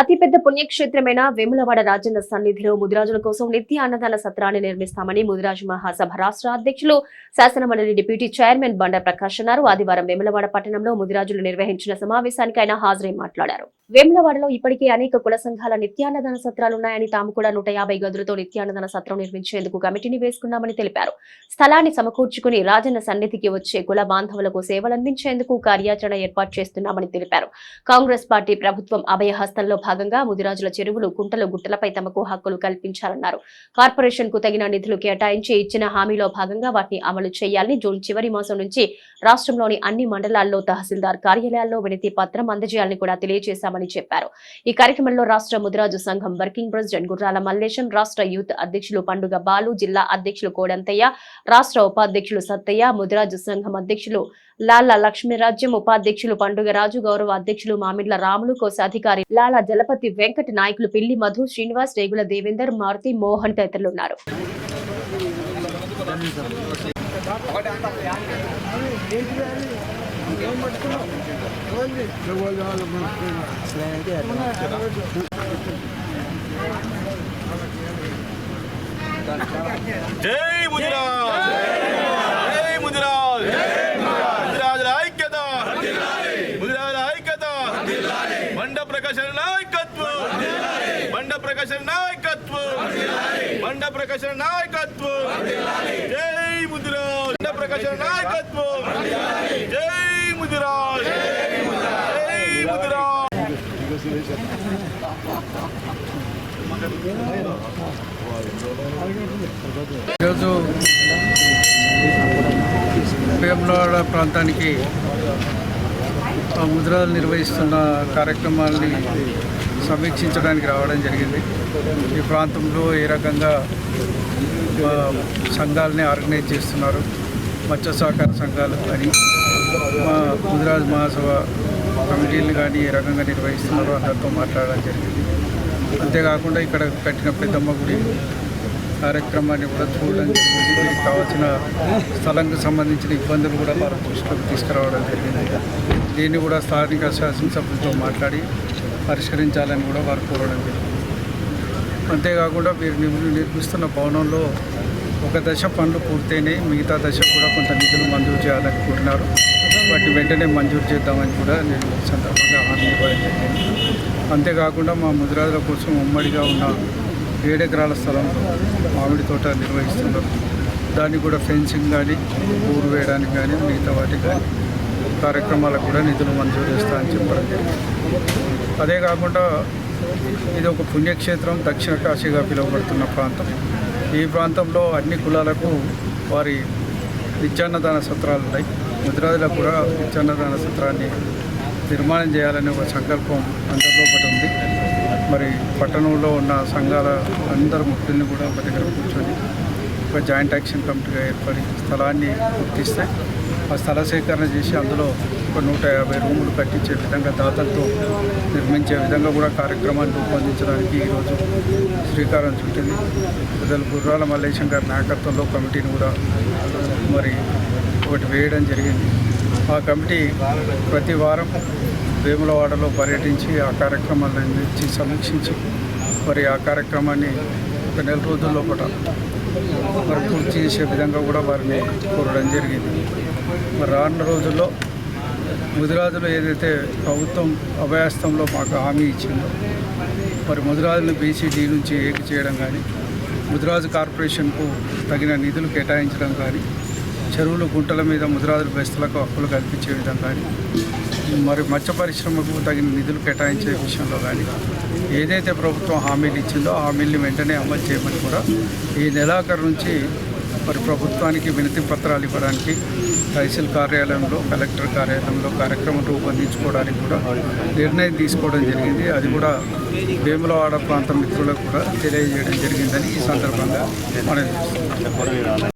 అతిపెద్ద పుణ్యక్షేత్రమైన వేములవాడ రాజన్న సన్నిధిలో ముదిరాజుల కోసం నిత్య అన్నదాన సత్రాన్ని నిర్మిస్తామని ముదిరాజు మహాసభ రాష్ట్ర అధ్యక్షులు శాసనమండలి డిప్యూటీ చైర్మన్ బండ ప్రకాష్ అన్నారు. ఆదివారం వేములవాడ పట్టణంలో ముదిరాజులు నిర్వహించిన సమావేశానికి ఆయన హాజరై మాట్లాడారు. వేములవాడలో ఇప్పటికే అనేక కుల సంఘాల నిత్యాన్నదాన సత్రాలు ఉన్నాయని తాము కూడా నూట యాభై గదులతో నిత్యాన్నదాన సత్రం నిర్మించేందుకు కమిటీని వేసుకున్నామని తెలిపారు. స్థలాన్ని సమకూర్చుకుని రాజన్న సన్నిధికి వచ్చే కుల బాంధవులకు సేవలందించేందుకు కార్యాచరణ ఏర్పాటు చేస్తున్నామని తెలిపారు. కాంగ్రెస్ పార్టీ ప్రభుత్వం అభయహస్తంలో భాగంగా ముదిరాజుల చెరువులు కుంటలు గుట్టలపై తమకు హక్కులు కల్పించాలన్నారు. కార్పొరేషన్కు తగిన నిధులు కేటాయించి ఇచ్చిన హామీలో భాగంగా వాటిని అమలు చేయాలని జూన్ చివరి మాసం నుంచి రాష్ట్రంలోని అన్ని మండలాల్లో తహసీల్దార్ కార్యాలయాల్లో వినతి పత్రం అందజేయాలని కూడా తెలియజేశామని చెప్పారు. ఈ కార్యక్రమంలో రాష్ట్ర ముదిరాజు సంఘం వర్కింగ్ ప్రెసిడెంట్ గుర్రాల మల్లేశం రాష్ట్ర యూత్ అధ్యక్షులు పండుగ బాలు జిల్లా అధ్యక్షులు కోడంతయ్య రాష్ట్ర ఉపాధ్యక్షులు సత్తయ్య ముదిరాజు సంఘం అధ్యక్షులు లాలా లక్ష్మీరాజ్యం ఉపాధ్యక్షులు పండుగ రాజు గౌరవ అధ్యక్షులు మామిడ్ల రాములు కోశాధికారి లాలా జలపతి వెంకట నాయకులు పిల్లి మధు శ్రీనివాస్ రేగుల దేవేందర్ మారుతి మోహన్ తదితరులు ఉన్నారు. జై ముదిరాజ్ జై ముదిరాజ్ ముదిరాజుల ఐక్యత ముదిరాల ఐక్యత బండ ప్రకాశన నాయకత్వం. బండ ప్రకాశన నాయకత్వం. బండ ప్రకాశన నాయకత్వం. జై ముదిరాజ్. బండ ప్రకాశన నాయకత్వం. జై ముదిరాజ్. జై ముదిరాజ్. ఈరోజు వేములవాడ ప్రాంతానికి ముద్రాలు నిర్వహిస్తున్న కార్యక్రమాల్ని సమీక్షించడానికి రావడం జరిగింది. ఈ ప్రాంతంలో ఏ రకంగా సంఘాలని ఆర్గనైజ్ చేస్తున్నారు మత్స్య సహకార సంఘాలు కానీ మా ముదిరాజ్ మహాసభ కమిటీలు కానీ ఏ రకంగా నిర్వహిస్తున్నారో అందరితో మాట్లాడడం జరిగింది. అంతేకాకుండా ఇక్కడ కట్టిన పెద్దమ్మ గుడి కార్యక్రమాన్ని కూడా చూడడం జరిగింది. దీనికి కావాల్సిన స్థలంకు సంబంధించిన ఇబ్బందులు కూడా వారి దృష్టిలోకి తీసుకురావడం జరిగింది. దీన్ని కూడా స్థానిక శాసనసభ్యులతో మాట్లాడి పరిష్కరించాలని కూడా వారు కోరడం జరిగింది. అంతేకాకుండా వీరు నిర్మిస్తున్న భవనంలో ఒక దశ పనులు పూర్తయినాయి. మిగతా దశ కూడా కొంత నిధులు మంజూరు చేయాలని కోరినారు వాటిని వెంటనే మంజూరు చేద్దామని కూడా నేను సందర్భంగా హామీ ఇవ్వడం జరిగింది. అంతేకాకుండా మా ముదిరాజుల కోసం ఉమ్మడిగా ఉన్న ఏడెకరాల స్థలంలో మామిడి తోట నిర్వహిస్తున్నారు. దాన్ని కూడా ఫెన్సింగ్ కానీ ఊరు వేయడానికి కానీ మిగతా వాటికి కానీ కార్యక్రమాలకు కూడా నిధులు మంజూరు చేస్తా అని చెప్పడం జరిగింది. అదే కాకుండా ఇది ఒక పుణ్యక్షేత్రం దక్షిణ కాశీగా పిలువబడుతున్న ప్రాంతం. ఈ ప్రాంతంలో అన్ని కులాలకు వారి నిత్యాన్నదాన సత్రాలు ఉన్నాయి. ముద్రాదులకు కూడా నిత్యాన్నదాన సత్రాన్ని నిర్మాణం చేయాలనే ఒక సంకల్పం అందరిలో ఒకటి ఉంది. మరి పట్టణంలో ఉన్న సంఘాల అందరు ముఖ్యుల్ని కూడా ఒక దగ్గర కూర్చొని ఒక జాయింట్ యాక్షన్ కమిటీగా ఏర్పడి స్థలాన్ని గుర్తిస్తే ఆ స్థల సేకరణ చేసి అందులో ఒక నూట యాభై రూములు కట్టించే విధంగా దాతలతో నిర్మించే విధంగా కూడా కార్యక్రమాన్ని రూపొందించడానికి ఈరోజు శ్రీకారం చుట్టింది. పెద్దలు గుర్రాల మల్లేశం గారి నాయకత్వంలో కమిటీని కూడా మరి ఒకటి వేయడం జరిగింది. ఆ కమిటీ ప్రతి వారం వేములవాడలో పర్యటించి ఆ కార్యక్రమాలను సమీక్షించి మరి ఆ కార్యక్రమాన్ని ఒక నెల రోజుల్లో కూడా మరి పూర్తి చేసే విధంగా కూడా వారిని కోరడం జరిగింది. మరి రానున్న రోజుల్లో ముదిరాజులు ఏదైతే ప్రభుత్వం అభయాస్తంలో మాకు హామీ ఇచ్చిందో మరి ముదిరాజులను బీసీడీ నుంచి ఏకి చేయడం కానీ ముదిరాజు కార్పొరేషన్కు తగిన నిధులు కేటాయించడం కానీ చెరువులు గుంటల మీద ముదిరాజుల బెస్తులకు హక్కులు కల్పించే విధంగా కానీ మరి మత్స్య పరిశ్రమకు తగిన నిధులు కేటాయించే విషయంలో కానీ ఏదైతే ప్రభుత్వం హామీలు ఇచ్చిందో ఆ హామీల్ని వెంటనే అమలు చేయమని కూడా ఈ నెలాఖరు నుంచి మరి ప్రభుత్వానికి వినతి పత్రాలు ఇవ్వడానికి తహసీల్ కార్యాలయంలో కలెక్టర్ కార్యాలయంలో కార్యక్రమం రూపొందించుకోవడానికి కూడా నిర్ణయం తీసుకోవడం జరిగింది. అది కూడా వేములవాడ ప్రాంత మిత్రులకు కూడా తెలియజేయడం జరిగిందని ఈ సందర్భంగా మనం